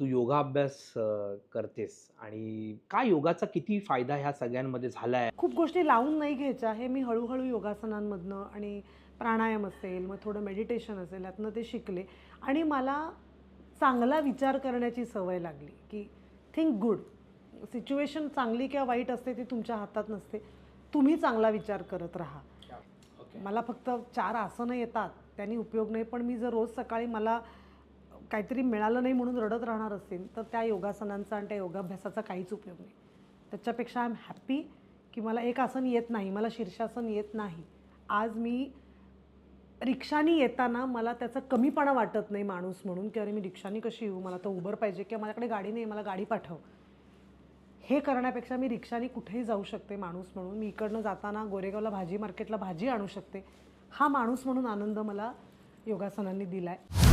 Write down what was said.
तू योगाभ्यास करतेस आणि काय योगाचा किती फायदा ह्या सगळ्यांमध्ये झाला आहे खूप गोष्टी लावून नाही घ्यायच्या. हे मी हळूहळू योगासनांमधनं आणि प्राणायाम असेल मग थोडं मेडिटेशन असेल यातनं ते शिकले. आणि मला चांगला विचार करण्याची सवय लागली की थिंक गुड सिच्युएशन चांगली किंवा वाईट असते ती तुमच्या हातात नसते. तुम्ही चांगला विचार करत राहा. मला फक्त चार आसनं येतात त्यांनी उपयोग नाही पण मी जर रोज सकाळी मला काहीतरी मिळालं नाही म्हणून रडत राहणार असेल तर त्या योगासनांचा आणि त्या योगाभ्यासाचा काहीच उपयोग नाही. त्याच्यापेक्षा आय एम हॅप्पी की मला एक आसन येत नाही मला शीर्षासन येत नाही. आज मी रिक्षानी येताना मला त्याचा कमीपणा वाटत नाही माणूस म्हणून की अरे मी रिक्षानी कशी येऊ मला तर उबर पाहिजे किंवा माझ्याकडे गाडी नाही मला गाडी पाठव. हे करण्यापेक्षा मी रिक्षाने कुठेही जाऊ शकते माणूस म्हणून. मी इकडनं जाताना गोरेगावला भाजी मार्केटला भाजी आणू शकते. हा माणूस म्हणून आनंद मला योगासनांनी दिला आहे